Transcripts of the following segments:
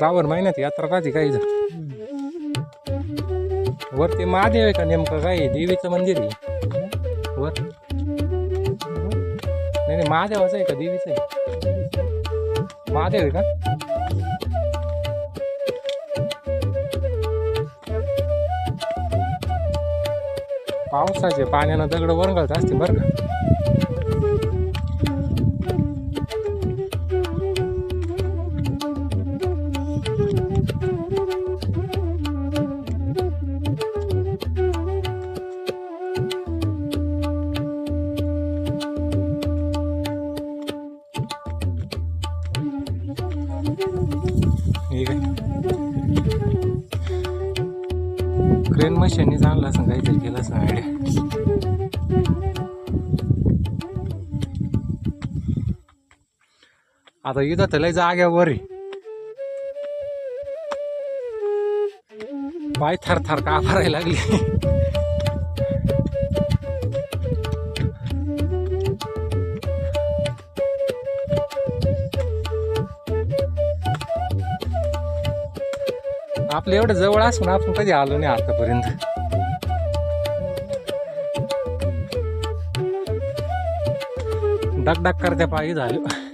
श्रावण महिन्यात यात्रा राहते काही वरती महादेव आहे का नेमकं? काय आहे? देवीचं मंदिर आहे. वर. नाही नाही महादेवाचं आहे का? देवीचं आहे. महादेव आहे का? पावसाचे पाण्यानं दगड वरंगळत असते बरं का? क्रेन मशीननी चांगलं असं काहीतरी केलं असं आयडिया आता इथं तर लय जाग्यावर पाय थर थर का भरायला लागली. आपलं एवढं जवळ असून आपण कधी आलो नाही आतापर्यंत. डक डक करत्या पायी झालं.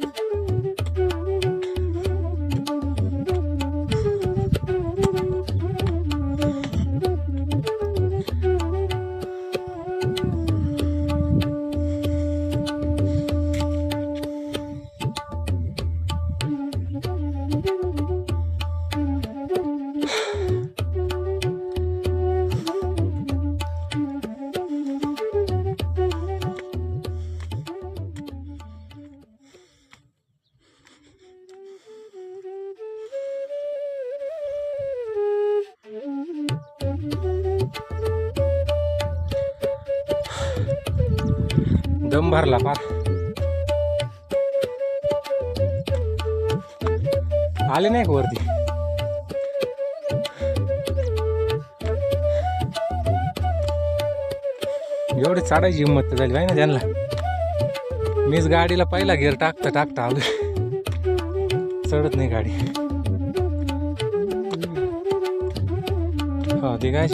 दम भरला फार. आले नाही का वरती? एवढी चढायची हिंमत तर झाली पाहिजे ना त्यांना. मीच गाडीला पहिला गेअर टाकता टाकता आलो. चढत नाही गाडी. हो ते काय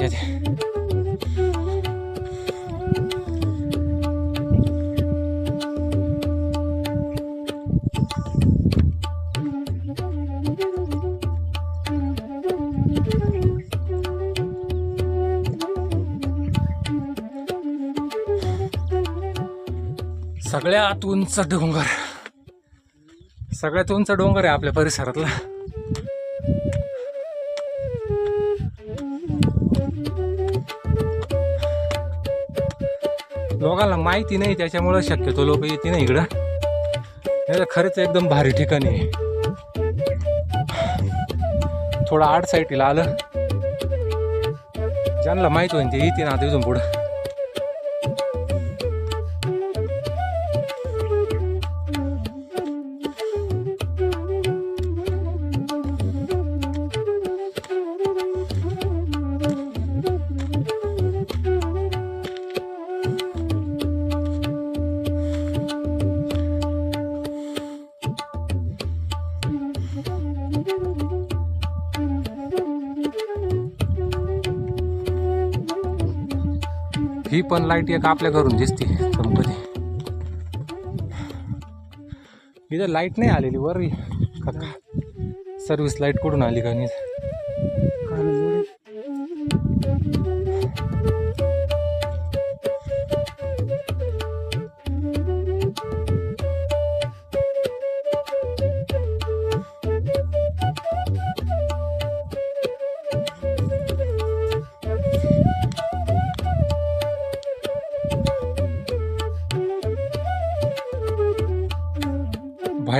सगळ्यात उंच डोंगर. सगळ्यात उंच डोंगर आहे आपल्या परिसरातला. लोकांना माहिती नाही त्याच्यामुळं शक्यतो लोक येते नाही इकडं. नाही खरंच एकदम भारी ठिकाणी आहे. थोडं आड साईडला आलं. ज्यांना माहीत होईल ते येते ना आता इथून पुढं. ही पण लाइट एक आपल्या घरून दिसते. चमकते इथं लाइट नाही आलेली वर सर्विस लाइट कुठून आली का नाही?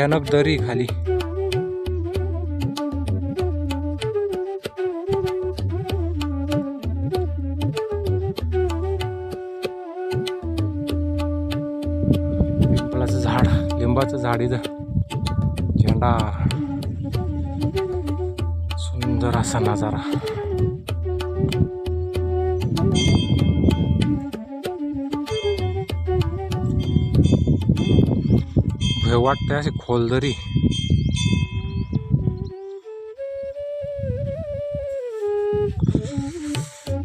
भयानक दरी खाली. पिंपळाचं झाड लिंबाचं झाड इथं. झेंडा. सुंदर असा नजारा. हे वाटते अशी खोलदरी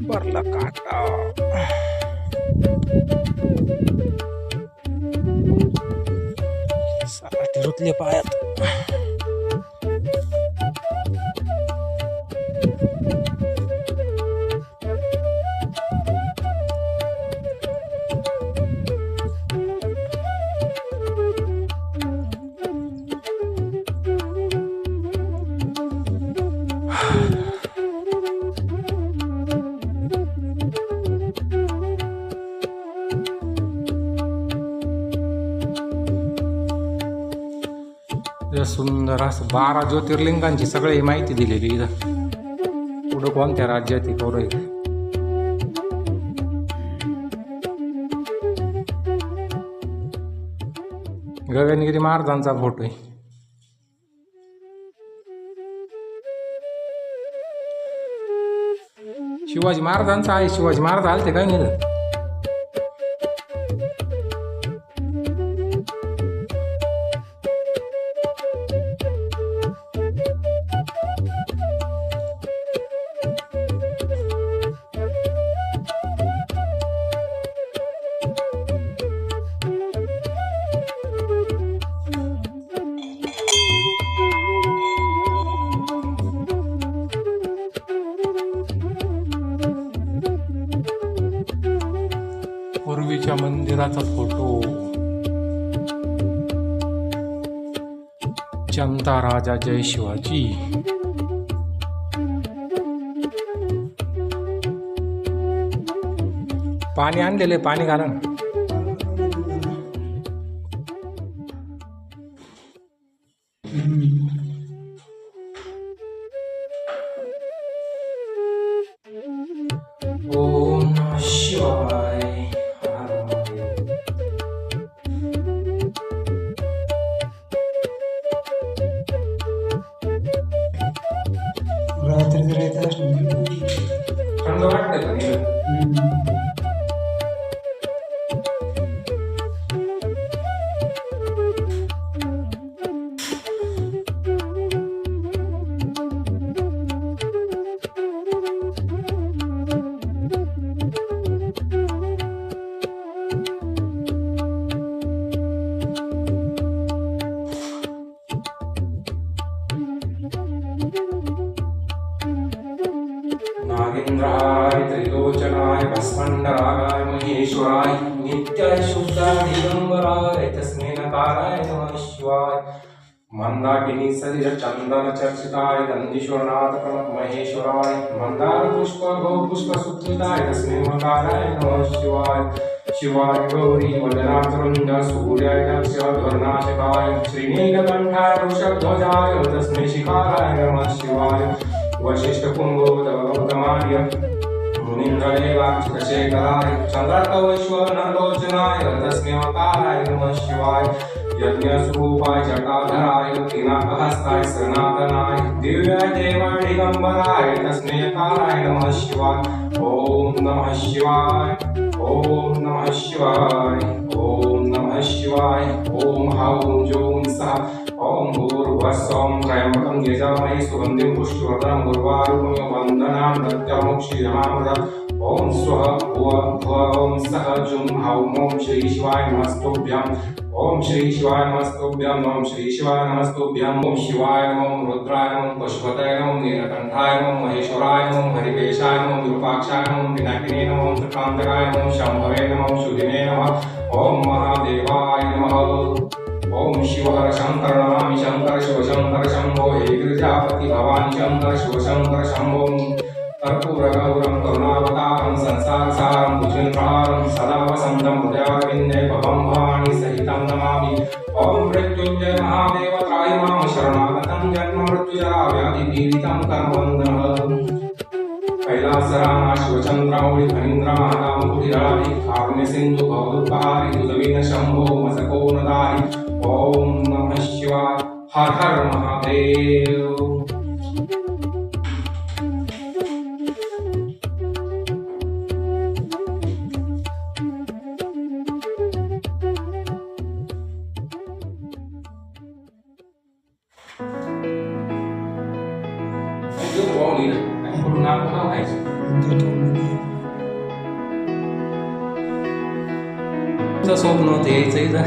बरला काटा. सारा पायात. सुंदर असं बारा ज्योतिर्लिंगांची सगळी माहिती दिलेली इथं. पुढं कोणत्या राज्यात आहे कौरव आहे गगनगिरी महाराजांचा फोटो आहे. शिवाजी महाराजांचा आहे शिवाजी महाराज आलते काय नाही मंदिराचा फोटो. चमता राजा जय शिवाजी. पाणी आणलेले पाणी घाला चांगलं वाटतं का शिवाय भस्मण्डरागाय महेश्वराय नित्याय शुद्धाय दिगंबराय तस्मै नकाराय नमः शिवाय। मंदाकिनी सलिल चंदन चर्चिताय नंदीश्वरनाथ प्रमथ महेश्वराय। मंदार पुष्प गौ पुष्प सुत्रिताय तस्मै मकाराय नमः शिवाय। शिवाय गौरी वदनाचरुंड सूर्याय दक्ष ध्वरनाशकाय श्रीनीलकंठाय वृषध्वजाय तस्मै शिखाराय नमः शिवाय। वशिष्ठ कुंभोदगौतमार्य मुनीन्द्रदेवाक्षितशेखराय चन्द्रकवैश्वरनलोचनाय तस्मै मकाराय नमः शिवाय। यज्ञस्वरूपाय जटाधराय पिनाकहस्ताय सनातनाय दिव्याय देवाय तस्मै यकाराय नमः शिवाय। ॐ नमः शिवाय। ॐ नमः शिवाय। ॐ नमः शिवाय। ॐ हौं जों सः ॐ भूर्वस्वं त्र्यम्बकं यजामहे सुगन्धिं पुष्टिवर्धनं उर्वारुकं वन्दनां दत्तमुक्षीयमामृतम् ॐ स्वः भुव भुव ॐ सः जुं हौं ॐ श्री शिवाय नमस्तुभ्यम्। ओम श्री शिवाय नमस्तुभ्यम् ओम श्री शिवाय नमस्तुभ्यम् ओम शिवाय ओम रुद्राय ओम पशुपतये ओम नीलकंठाय ओम महेश्वराय ओम हरिकेशाय ओम विरूपाक्षाय ओम पिनाकिने नमः त्रिकान्तकाय ओम शंभवे नमः सुदिने नमः। ओम महादेवाय नमः। ओम शिवहर शंकर नमामि शंकर शिव शंकर शंभो। हे गिरिजापति भवानी शंकर शिव शंकर शंभो। कर्पूर गौरम करुणावतारम संसार सारम भुजनप्रहारम सदा वसंतम हृदयारविन्दे भवं भवानी सहितं नमामि। ओम मृत्युंजय महादेव त्राहि मां शरणागतं जन्म कर्मवन्दः कैलासरामा शिवचंद्रावळी फणींद्र महारामुकुटिराळी कारुण्य मसको नमः शिवाय। हर हर Mahadev. Ito po, ulit. Ay, puro na ako na, guys. म्हणजे ठेवलं नाही. तुझं स्वप्न होतं यायचं इथं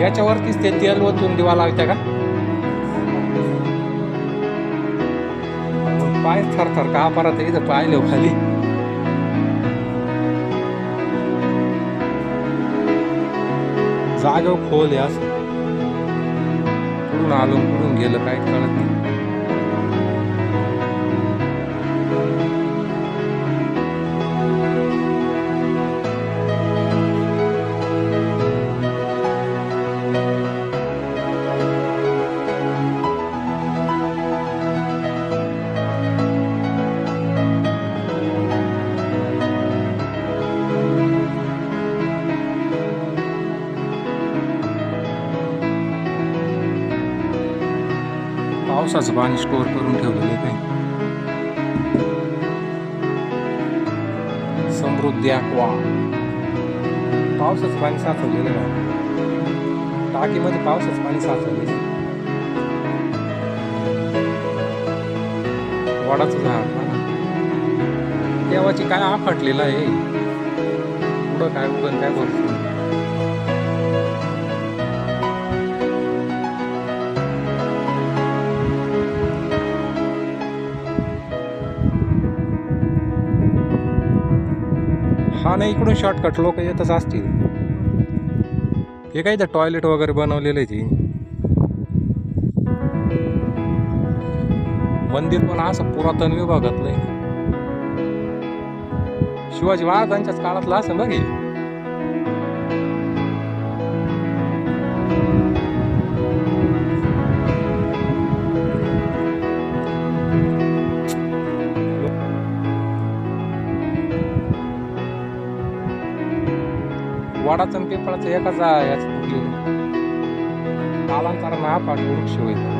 याच्यावरतीच ते तेल ओतून दिवा लावत्या का? पाय थरथर का परत इथं पाहिले खाली? जागा खोल यास कुठून आलो कुठून गेलं काय कळत नाही. पावसाचं पाणी स्टोअर करून ठेवलेलं काही काय समृद्धी aqua. पावसाचं पाणी साचवलेलं आहे टाकीमध्ये पावसाचं पाणी साचवलेलं आहे. वडाचं झाड. देवाची काय आफटलेलं आहे. पुढं काय उगन काय करतो हा नाही इकडून शॉर्टकट लोक येतच असतील. हे काय तर टॉयलेट वगैरे बनवलेलं आहे ती? मंदिर पण असं पुरातन विभागातलं आहे. शिवाजी महाराजांच्याच काळातलं असं बघ वडाचं आणि पिंपळाचं एकाच याच फुटलेलं कालांतरानं हा पाठ वृक्ष होईल